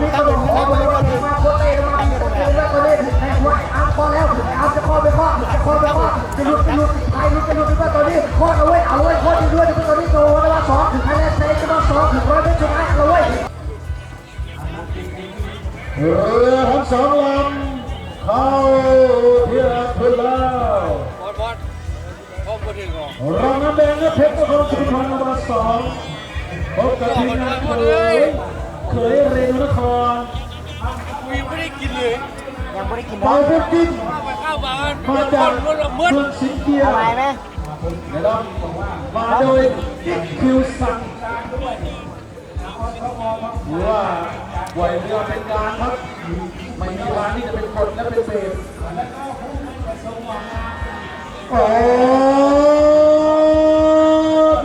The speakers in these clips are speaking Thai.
ต้มาโคเต้มาโคเต้แข่งว่าอาร์มพอแล้วอาร์มจะคอไปข้อจะคอไปข้อจะหลุดจะหลุดใครหลุดจะหลุดไปตอนนี้ข้อเอาไว้เอาไว้ข้อที่ด้วยจะตอนนี้โตแล้วว่าสองถึงคะแนนเซจะมาสองถึงร้อยเป็นชนะเอาไว้เรือทั้งสองลำเข้าเทียบพื้นแล้วบอสบอสพ่อพูดถึงเหรอรองน้ำแดงและเพชรนครสุพรรณมาสองพบกับทีมงานเคย เคยเรนุนครกูยังไม่ได้กินเลยยังไม่ได้กินเป่าเพชรกินไปเข้ามามามาจากรถละมืดเมืองสิงห์เกียร์อะไรไหมนะครับมาโดยอิกคิวสังหรือว่าไหวเรือเป็นกลารครับ ไม่มีทางที่จะเป็นกฎและเป็นเศษโอ้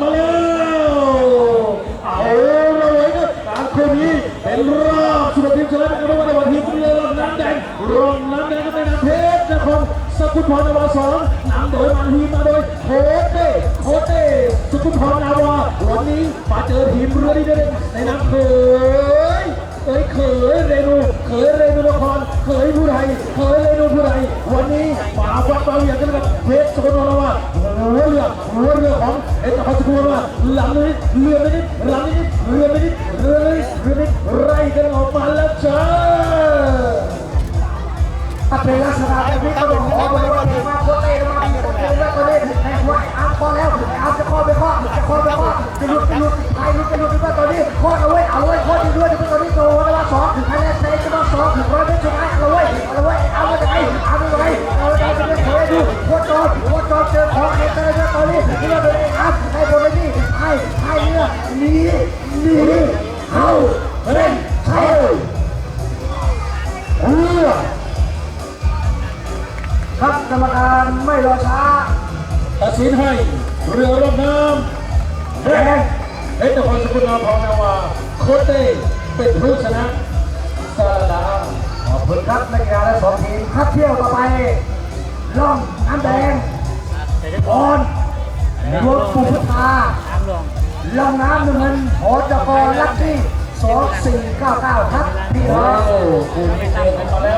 มาแล้วเอาละเว้ยครับการคู่นี้เป็นรอบ สุดทีมชนะเป็นรอบในวันที่เรือลำน้ำแดงรองน้ำแดงก็เป็นน้ำเพชรนครสกุลพรนวาสองนำโดยมาทีมาโดยโคเต้โคเต้สกุลพรนาวาวันนี้มาเจอทีมเรือที่ได้ในน้ำเคยเอ้ยเขยเรนูเขยเรนูนครเขยผู้ใดเขยเรนูผู้ใดวันนี้มาฟัดเบาอย่างกันกับเพชรสกุลนครว่าหัวเรือหัวเรือของเอ็นครสกุลนครว่าหลังนิดเรือไม่นิดหลังนิดเรือไม่นิดเรือไม่นิดเรือไม่นิด กันออกมาแล้วเจ้าถ้าเป็นลักษณะแบบนี้ก็บอกขอบริวารมาโคเต้มาโคเต้มาโคเต้แข่งว่าอาร์มพอแล้วอาร์มจะคอไปข้อจะคอไปข้อจะหลุดจะหลุดใครหลุดจะหลุดไปตอนนี้ข้อเอาไว้เอาไว้ข้อที่ด้วยจะตอนนี้โตแล้วว่าสองถึงคะแนนเซจะมาสองถึงร้อยเป็นชนะเอาไว้เอาไว้เอาไว้จะไปเอาไว้เอาไว้จะไปเผยดูโคจรโคจรเจอของเอเตอร์ตอนนี้เรือเป็นอาร์มให้โบนนี้ให้ให้เรือหนีหนีเข้าเล่น เรือครับกรรมการไม่รอช้าตัดสินให้เรือรบน้ำแดงเพชรนครสกลนครนาวาโคเต้เป็นผู้ชนะสาดาขอบคุณครับนักกีฬาและสองทีมครับเที่ยวต่อไปล่องน้ำแดงออนรวมปุพุทธาล่องน้ำน้ำเงินโหจกรลักซี่สองสี่เก้าเก้าครับพี่น้โอ้อง